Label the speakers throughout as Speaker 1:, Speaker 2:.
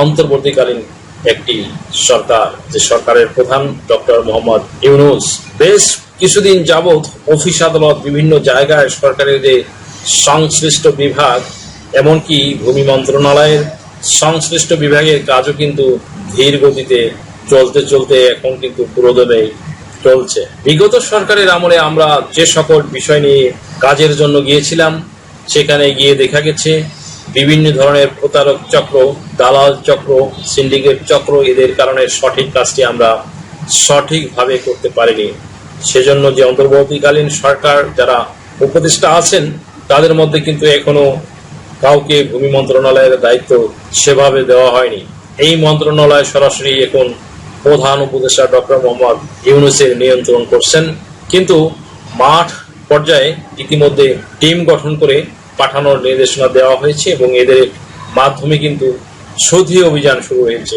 Speaker 1: অন্তর্বর্তীকালীন একটি সরকার, যে সরকারের প্রধান ডক্টর মোহাম্মদ ইউনুস। বেশ কিছুদিন যাবৎ অফিস আদালত বিভিন্ন জায়গায় সরকারের যে সংশ্লিষ্ট বিভাগ, এমনকি ভূমি মন্ত্রণালয়ের সংশ্লিষ্ট বিভাগের কাজও কিন্তু ধীর গতিতে চলতে চলতে এখন কিন্তু পুরোদমে চলছে। বিগত সরকারের আমলে আমরা যে সকল বিষয় নিয়ে কাজের জন্য গিয়েছিলাম, সেখানে গিয়ে দেখা গেছে বিভিন্ন ধরনের প্রতারক চক্র, দালাল চক্র, সিন্ডিকেট চক্র, এদের কারণে সঠিক কাজটি আমরা সঠিকভাবে করতে পারিনি। সেজন্য যে অন্তর্বর্তীকালীন সরকার যারা উপদেষ্টা আছেন, তাদের মধ্যে কিন্তু এখনও কাউকে ভূমি মন্ত্রণালয়ের দায়িত্ব সেভাবে দেওয়া হয়নি। এই মন্ত্রণালয় সরাসরি এখন প্রধান উপদেষ্টা ডক্টর মোহাম্মদ ইউনুসের নিয়ন্ত্রণ করছেন। কিন্তু মাঠ পর্যায়ে ইতিমধ্যে টিম গঠন করে পাঠানোর নির্দেশনা দেওয়া হয়েছে এবং এদের মাধ্যমে কিন্তু শোধি অভিযান শুরু হয়েছে।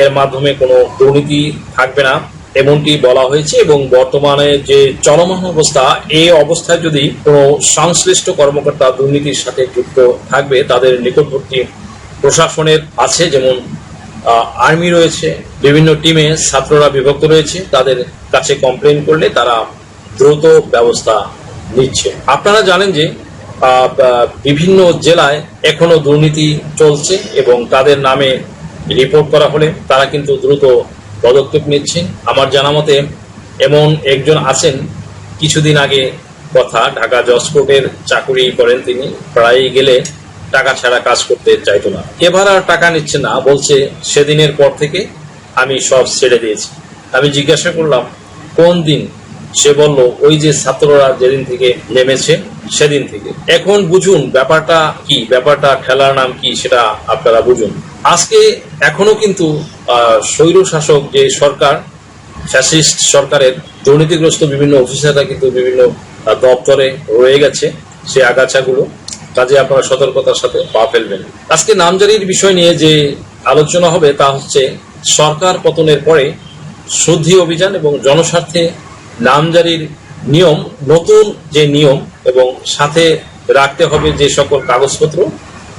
Speaker 1: এর মাধ্যমে কোনো দুর্নীতি থাকবে না, এমনটি বলা হয়েছে এবং বর্তমানে যে চলমান অবস্থা এই অবস্থায় যদি কোনো সংশ্লিষ্ট কর্মকর্তা দুর্নীতির সাথে যুক্ত থাকবে, তাদের নিকটবর্তী প্রশাসনের আছে, যেমন আর্মি রয়েছে, বিভিন্ন টিমে ছাত্ররা বিভক্ত রয়েছে, তাদের কাছে কমপ্লেন করলে তারা দ্রুত ব্যবস্থা নিচ্ছে। আপনারা জানেন যে বিভিন্ন জেলায় এখনও দুর্নীতি চলছে এবং তাদের নামে রিপোর্ট করা হলে তারা কিন্তু দ্রুত পদক্ষেপ নিচ্ছেন। আমার জানা মতে এমন একজন আছেন, কিছুদিন আগে কথা ঢাকা জজ কোর্টের চাকুরি করেন তিনি প্রায় গেলে টাকা ছাড়া কাজ করতে চাইতো না। এবার আর টাকা নিচ্ছে না, বলছে সেদিনের পর থেকে আমি সব ছেড়ে দিয়েছি। আমি জিজ্ঞাসা করলাম, কোন দিন? সে বলল, ওই যে ছাত্ররা যেদিন থেকে নেমেছে সেদিন থেকে। এখন বুঝুন, ব্যাপারটা কি? ব্যাপারটা খেলার নাম কি সেটা আপনারা বুঝুন। আজকে এখনও কিন্তু স্বৈর শাসক যে সরকার, ফ্যাসিস্ট সরকারের, দুর্নীতিগ্রস্ত বিভিন্ন অফিসাররা কিন্তু বিভিন্ন দপ্তরে রয়ে গেছে সেই আগাছাগুলো। কাজে আপনারা সতর্কতার সাথে পা ফেলবেন। আজকে নামজারির বিষয় নিয়ে যে আলোচনা হবে তা হচ্ছে, সরকার পতনের পরে শুদ্ধি অভিযান এবং জনস্বার্থে নামজারির নিয়ম, নতুন যে নিয়ম এবং সাথে রাখতে হবে যে সকল কাগজপত্র,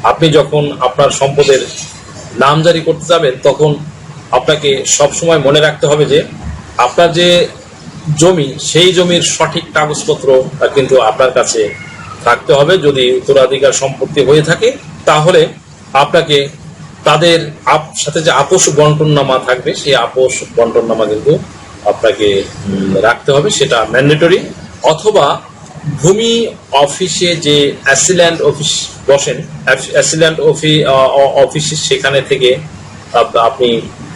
Speaker 1: আপনি যখন আপনার সম্পদের নাম জারি করতে যাবেন, তখন আপনাকে সবসময় মনে রাখতে হবে যে আপনার যে জমি, সেই জমির সঠিক কাগজপত্র কিন্তু আপনার কাছে থাকতে হবে। যদি উত্তরাধিকার সম্পত্তি হয়ে থাকে, তাহলে আপনাকে তাদের সাথে যে আপোষ বন্টননামা থাকবে, সেই আপোষ বন্টননামা কিন্তু আপনাকে রাখতে হবে, সেটা ম্যান্ডেটরি অথবা ভূমি অফিসে যে অ্যাসিল্যান্ড অফিস বসেন অ্যাসিল্যান্ড অফিস সেখানে থেকে আপনি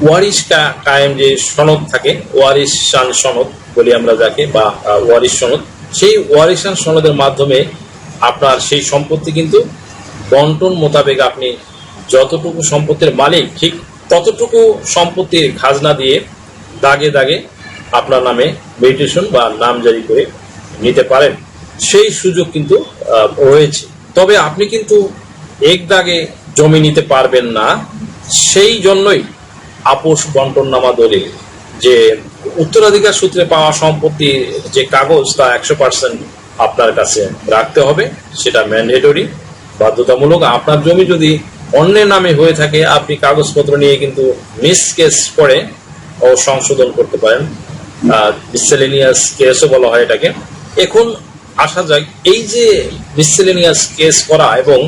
Speaker 1: ওয়ারিশ কায়েম যে সনদ থাকে ওয়ারিশ শান সনদ বলি আমরা যাকে, বা ওয়ারিশ সনদ, সেই ওয়ারিশান সনদের মাধ্যমে আপনার সেই সম্পত্তি কিন্তু বন্টন মোতাবেক আপনি যতটুকু সম্পত্তির মালিক, ঠিক ততটুকু সম্পত্তির খাজনা দিয়ে দাগে দাগে আপনার নামে মেডিটেশন বা নাম জারি করে নিতে পারেন। সেই সুযোগ কিন্তু রয়েছে। তবে আপনি কিন্তু এক দাগে জমি নিতে পারবেন না। সেই জন্যই আপোষ বন্টননামা দলিল যে উত্তরাধিকার সূত্রে পাওয়া সম্পত্তির যে কাগজ, তা একশো পার্সেন্ট আপনার কাছে রাখতে হবে। সেটা ম্যান্ডেটরি বাধ্যতামূলক। আপনার জমি যদি অন্যের নামে হয়ে থাকে, আপনি কাগজপত্র নিয়ে কিন্তু মিস কেস করে ও সংশোধন করতে পারেন। মিসেলেনিয়াস কেসও বলা হয় এটাকে। এখন আসা যাক, এই যে মিসেলেনিয়াস কেস করা এবং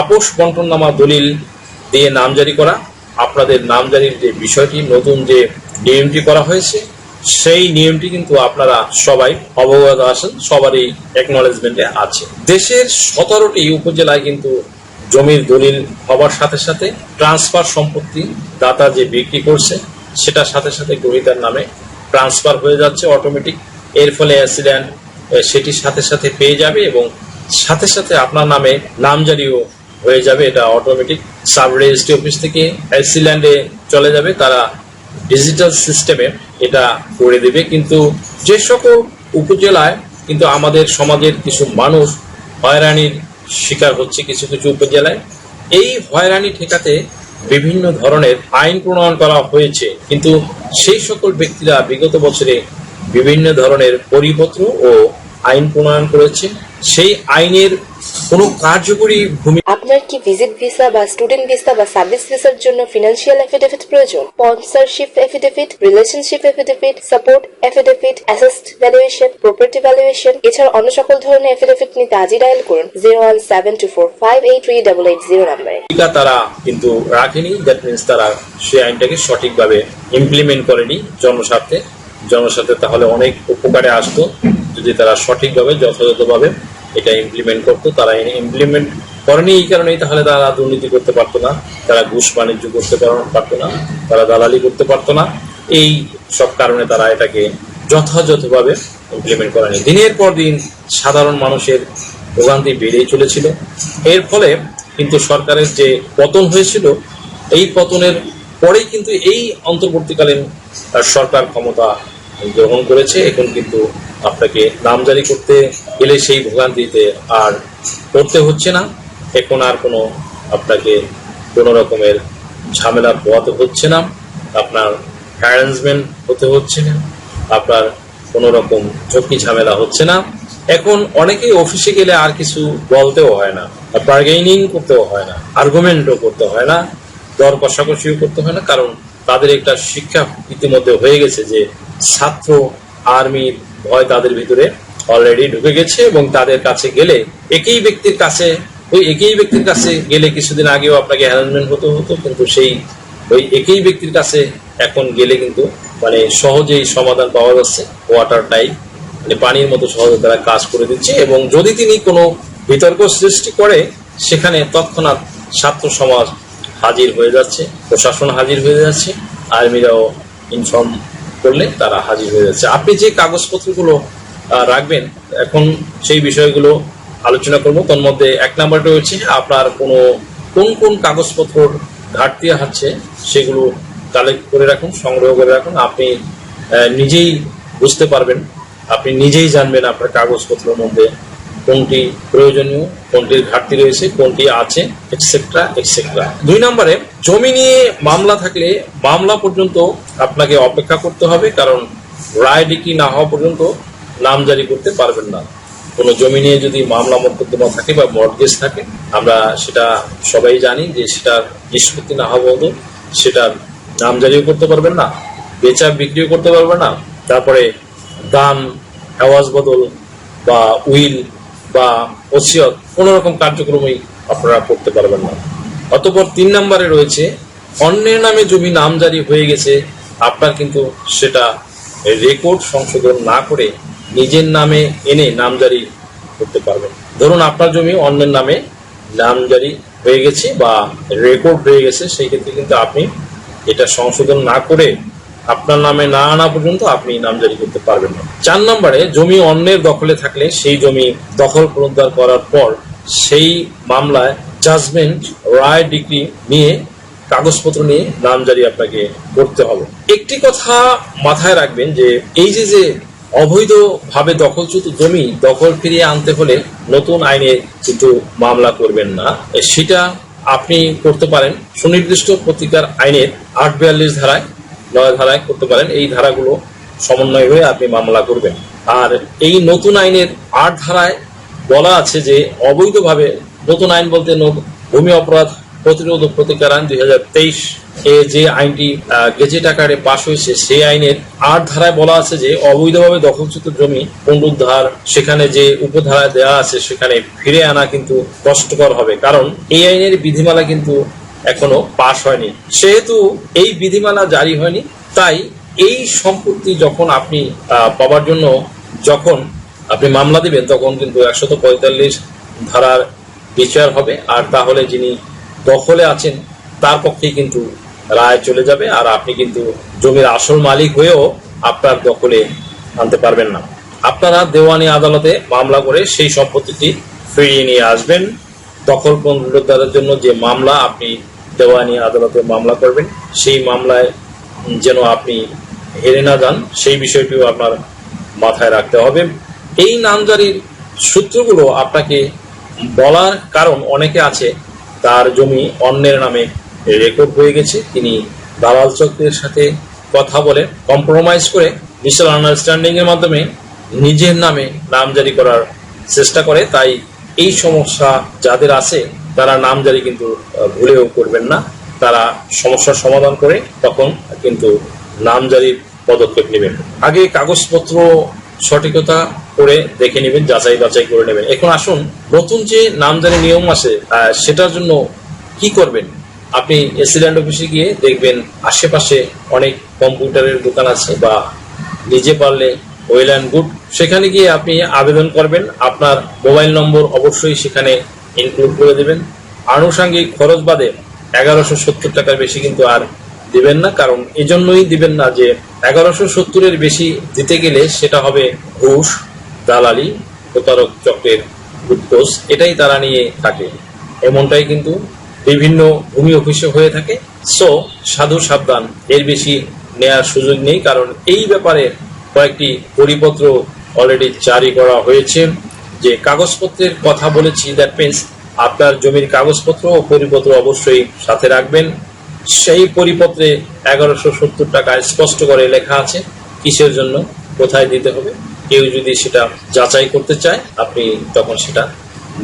Speaker 1: আপোষ বন্টননামা দলিল দিয়ে নামজারি করা, আপনাদের নামজারির যে বিষয়টি, নতুন যে নিয়মটি করা হয়েছে, সেই নিয়মটি কিন্তু আপনারা সবাই অবগত আছেন, সবারই একনলেজমেন্টে আছে। দেশের সতেরোটি উপজেলায় কিন্তু জমির দলিল হবার সাথে সাথে ট্রান্সফার সম্পত্তি দাতা যে বিক্রি করছে, সেটার সাথে সাথে গ্রহীতার নামে ট্রান্সফার হয়ে যাচ্ছে অটোমেটিক এর ফলে অ্যাক্সিডেন্ট সেটির সাথে সাথে পেয়ে যাবে এবং সাথে সাথে আপনার নামে নামজারিও হয়ে যাবে। এটা অটোমেটিক সাব রেজিস্ট্রি অফিস থেকে অ্যাক্সিল্যান্ডে চলে যাবে। তারা ডিজিটাল সিস্টেমে এটা করে দেবে। কিন্তু যে সকল উপজেলায় কিন্তু আমাদের সমাজের কিছু মানুষ হয়রানির শিকার হচ্ছে, কিছু কিছু উপজেলায়। এই হয়রানি ঠেকাতে বিভিন্ন ধরনের আইন প্রণয়ন করা হয়েছে। কিন্তু সেই সকল ব্যক্তিরা বিগত বছরে বিভিন্ন ধরনের পরিপত্র ও আইন প্রণয়ন করেছে সেই আইনের কোনো কার্যকরী ভূমিকা
Speaker 2: আপনার কি ভিজিট ভিসা বা স্টুডেন্ট ভিসা বা সার্ভিস ভিসার জন্য ফিনান্সিয়াল এফিডেভিট প্রয়োজন? Sponsorship affidavit relationship affidavit support affidavit asset valuation property valuation এছাড়া অন্য সকল ধরনের এফিডেভিট নিতে আজই ডায়াল করুন zero one seven two four five eight three double eight zero নাম্বারে।
Speaker 1: তারা কিন্তু রাখেনি দ্যাট মিনস তারা সেই আইনটাকে সঠিকভাবে ইমপ্লিমেন্ট করেনি জনস্বার্থে জনস্বার্থে তাহলে অনেক উপকারে আসতো যদি তারা সঠিকভাবে যথাযথভাবে এটা ইমপ্লিমেন্ট করতো, তারা ইমপ্লিমেন্ট করেনি, এই কারণেই তাহলে তারা দুর্নীতি করতে পারতো না, তারা ঘুষ বাণিজ্য করতে পারতো না, তারা দালালি করতে পারতো না, এই সব কারণে তারা এটাকে যথাযথভাবে ইমপ্লিমেন্ট করেনি। দিনের পর দিন সাধারণ মানুষের ভোগান্তি বেড়েই চলেছিল। এর ফলে কিন্তু সরকারের যে পতন হয়েছিল, এই পতনের পরেই কিন্তু এই অন্তর্বর্তীকালীন সরকার ক্ষমতা গ্রহণ করেছে, এখন কিন্তু আপনাকে নামজারি করতে গেলে সেই ভোগান্তিতে আর করতে হচ্ছে না। এখন আর কোনো আপনাকে কোনো রকমের ঝামেলা পোয়াতে হচ্ছে না। আপনার হ্যারাসমেন্ট হতে হচ্ছে না। আপনার কোনো রকম ঝক্কি ঝামেলা হচ্ছে না। এখন অনেকেই অফিসে গেলে আর কিছু বলতেও হয় না বার্গেনিং করতেও হয় না আর্গুমেন্টও করতে হয় না, দর কষাকষিও করতে হয় না, কারণ তাদের একটা শিক্ষা ইতিমধ্যে হয়ে গেছে যে ছাত্র আর্মির ভয় তাদের ভিতরে অলরেডি ঢুকে গেছে এবং তাদের কাছে গেলে একই ব্যক্তির কাছে, ওই একই ব্যক্তির কাছে গেলে কিছুদিন আগেও আপনাকে হ্যারাসমেন্ট হতে, হতো, কিন্তু সেই ওই একই ব্যক্তির কাছে এখন গেলে কিন্তু মানে সহজেই সমাধান পাওয়া যাচ্ছে ওয়াটার টাইপ মানে পানির মতো সহজে তারা কাজ করে দিচ্ছে এবং যদি তিনি কোনো বিতর্ক সৃষ্টি করে, সেখানে তৎক্ষণাৎ ছাত্র সমাজ হাজির হয়ে যাচ্ছে, প্রশাসন হাজির হয়ে যাচ্ছে, আর্মিরাও ইনফর্ম করলে তারা হাজির হয়ে যাচ্ছে। আপনি যে কাগজপত্রগুলো রাখবেন, এখন সেই বিষয়গুলো আলোচনা করব। তোর মধ্যে এক নাম্বারটা হচ্ছে আপনার কোনো, কোন কোন কাগজপত্র ঘাটতি আছে সেগুলো কালেক্ট করে রাখুন, সংগ্রহ করে রাখুন। আপনি নিজেই বুঝতে পারবেন, আপনি নিজেই জানবেন আপনার কাগজপত্রের মধ্যে কোনটি প্রয়োজনীয়, কোনটির ঘাটতি রয়েছে, কোনটি আছে এক্সেট্রা এক্সেট্রা দুই নম্বরে, জমি নিয়ে মামলা থাকলে মামলা পর্যন্ত আপনাকে অপেক্ষা করতে হবে, কারণ রায় ডিগ্রি না হওয়া পর্যন্ত নাম জারি করতে পারবেন না। কোনো জমি নিয়ে যদি মামলা মোকদ্দমা থাকে বা মর্গেজ থাকে, আমরা সেটা সবাই জানি যে সেটার নিষ্পত্তি না হওয়া পর্যন্ত সেটার নাম জারিও করতে পারবেন না, বেচা বিক্রিও করতে পারবেন না, তারপরে দান আওয়াজ বদল বা উইল বা ওসিয়ত, কোন রকম কার্যক্রমই আপনারা করতে পারবেন না। অতপর তিন নম্বরে রয়েছে, অন্যের নামে জমি নামজারি হয়ে গেছে, আপনার কিন্তু সেটা রেকর্ড সংশোধন না করে নিজের নামে এনে নামজারি করতে পারবেন। ধরুন আপনার জমি অন্যের নামে নামজারি হয়ে গেছে বা রেকর্ড হয়ে গেছে, সেই ক্ষেত্রে কিন্তু আপনি এটা সংশোধন না করে আপনার নামে না আনা পর্যন্ত আপনি নামজারি করতে পারবেন না। চার নম্বরে, জমি অন্যের দখলে থাকলে সেই জমি দখল পুনরুদ্ধার করার পর সেই মামলায় জাজমেন্ট রায়, ডিগ্রি নিয়ে কাগজপত্র নিয়ে নামজারি আপনাকে করতে হবে। একটি কথা মাথায় রাখবেন যে, এই যে যে অবৈধভাবে দখলচ্যুত জমি দখল ফিরিয়ে আনতে হলে নতুন আইনে কিন্তু মামলা করবেন না। সেটা আপনি করতে পারেন। সুনির্দিষ্ট প্রতিকার আইনের আট বিয়াল্লিশ ধারায় নয় ধারায় করতে পারেন। এই ধারাগুলো সমন্বয় হয়ে আপনি মামলা করবেন। আর এই নতুন আইনের আট ধারায় বলা আছে যে, অবৈধভাবে নতুন আইন বলতে ভূমি অপরাধ প্রতিরোধ প্রতিকার আইন দুই হাজার তেইশ এ যে আইনটি গেজেট আকারে পাশ হয়েছে, সেই আইনের আট ধারায় বলা আছে যে, অবৈধভাবে দখলচ্যুত জমি, পুনরুদ্ধার, সেখানে যে উপধারায় দেওয়া আছে, সেখানে ফিরে আনা কিন্তু কষ্টকর হবে। কারণ এই আইনের বিধিমালা কিন্তু এখনও পাশ হয়নি। সেহেতু এই বিধিমালা জারি হয়নি। তাই এই সম্পত্তি যখন আপনি পাওয়ার জন্য যখন আপনি মামলা দিবেন, তখন কিন্তু একশত পঁয়তাল্লিশ ধারার বিচার হবে। আর তাহলে যিনি দখলে আছেন, তার পক্ষে কিন্তু রায় চলে যাবে। আর আপনি কিন্তু জমির আসল মালিক হয়েও আপনার দখলে আনতে পারবেন না। আপনারা দেওয়ানি আদালতে মামলা করে সেই সম্পত্তিটি ফিরিয়ে নিয়ে আসবেন। দখল পুনরুদ্ধারের জন্য যে মামলা আপনি দেওয়ানি আদালতে মামলা করবেন। সেই মামলায় যেন আপনি হেরে না যান, সেই বিষয়টিও আপনার মাথায় রাখতে হবে। এই নামজারির সূত্রগুলো আপনাকে বলার কারণ অনেকে আছে, তার জমি অন্যের নামে রেকর্ড হয়ে গেছে। তিনি দালাল চক্রের সাথে কথা বলে কম্প্রোমাইজ করে মিউচুয়াল আন্ডারস্ট্যান্ডিং এর মাধ্যমে নিজের নামে নামজারি করার চেষ্টা করে। তাই এই সমস্যা যাদের আছে তারা নাম জারি কিন্তু ভুলেও করবেন না। তারা সমস্যার সমাধান করে তখন কিন্তু নামজারির পদক্ষেপ নেবেন। আগে কাগজপত্র সঠিকতা করে দেখে নেবেন, যাচাই বাছাই করে নেবেন। এখন আসুন, নতুন যে নামজারি নিয়ম আছে সেটার জন্য কি করবেন? আপনি এসিডেন্ট অফিসে গিয়ে দেখবেন, আশেপাশে অনেক কম্পিউটারের দোকান আছে বা নিজে পারলে ওয়েল অ্যান্ড গুড। সেখানে গিয়ে আপনি আবেদন করবেন। আপনার মোবাইল নম্বর অবশ্যই সেখানে ইনক্লুড করে দেবেন। আনুষঙ্গিক খরচ বাদে এগারোশো সত্তর টাকার বেশি কিন্তু আর দিবেন না, কারণ এজন্যই দিবেন না যে এগারোশো সত্তরের বেশি দিতে গেলে সেটা হবে ঘুষ, দালালি, প্রতারক চক্রের উৎকোষ, এটাই তারা নিয়ে থাকে এমনটাই কিন্তু বিভিন্ন ভূমি অফিসে হয়ে থাকে। সো সাধু সাবধান, এর বেশি নেয়ার সুযোগ নেই, কারণ এই ব্যাপারে কয়েকটি পরিপত্র অলরেডি জারি করা হয়েছে। যে কাগজপত্রের কথা বলেছি দ্যাট মিনস আপনার জমির কাগজপত্র ও পরিপত্র অবশ্যই সাথে রাখবেন। সেই পরিপত্রে এগারোশো সত্তর টাকা স্পষ্ট করে লেখা আছে, কিসের জন্য, কোথায় দিতে হবে। কেউ যদি সেটা যাচাই করতে চায়, আপনি তখন সেটা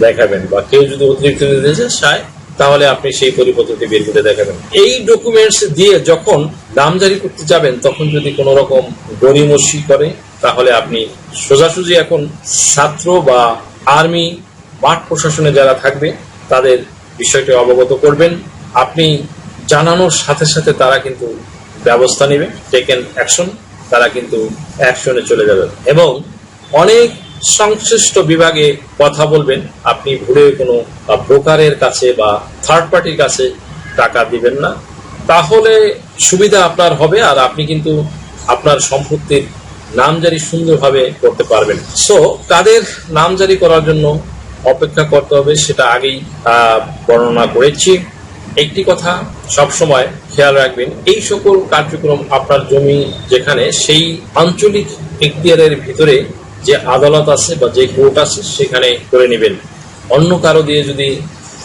Speaker 1: দেখাবেন। বা কেউ যদি অতিরিক্ত দিতে চায় তাহলে আপনি সেই পরিপত্রটি বের করে দেখাবেন। এই ডকুমেন্টস দিয়ে যখন দাম জারি করতে যাবেন, তখন যদি কোনো রকম গড়িমসি করে তাহলে আপনি সোজাসুজি এখন ছাত্র বা আর্মি, মাঠ প্রশাসনে যারা থাকবে, তাদের বিষয়টি অবগত করবেন। আপনি জানানোর সাথে সাথে তারা কিন্তু ব্যবস্থা নেবে টেকেন অ্যাকশন তারা কিন্তু অ্যাকশনে চলে যাবেন এবং অনেক সংশ্লিষ্ট বিভাগে কথা বলবেন, আপনি ভুলে কোনো ব্রোকারের কাছে বা থার্ড পার্টির কাছে টাকা দিবেন না। তাহলে সুবিধা আপনার হবে, আর আপনি কিন্তু আপনার সম্পত্তির নামজারি সুন্দরভাবে করতে পারবেন। সো কাদের নামজারি করার জন্য অপেক্ষা করতে হবে সেটা আগেই বর্ণনা করেছি। একটি কথা সবসময় খেয়াল রাখবেন, এই সকল কার্যক্রম আপনার জমি যেখানে সেই আঞ্চলিক এখতিয়ারের ভিতরে যে আদালত আছে বা যে কোর্ট আছে সেখানে করে নেবেন। অন্য কারও দিয়ে যদি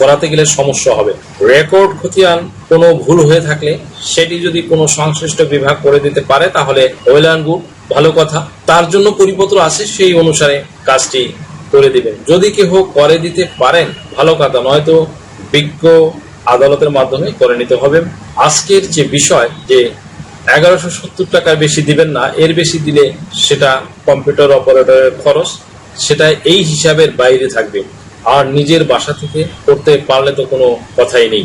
Speaker 1: করাতে গেলে সমস্যা হবে। রেকর্ড খতিয়ান কোনো ভুল হয়ে থাকলে সেটি যদি কোনো সংশ্লিষ্ট বিভাগ করে দিতে পারে, তাহলে ওয়েল গুড ভালো কথা, তার জন্য পরিপত্র আছে, সেই অনুসারে কাজটি করে দিবেন। যদি কেহ করে দিতে পারেন, ভালো কথা, নয়তো বিজ্ঞ আদালতের মাধ্যমে করে নিতে হবে। আজকের যে বিষয় যে এগারোশো সত্তর টাকার বেশি দিবেন না, এর বেশি দিলে সেটা কম্পিউটার অপারেটরের খরচ, সেটা এই হিসাবের বাইরে থাকবে। আর নিজের বাসা থেকে করতে পারলে তো কোনো কথাই নেই।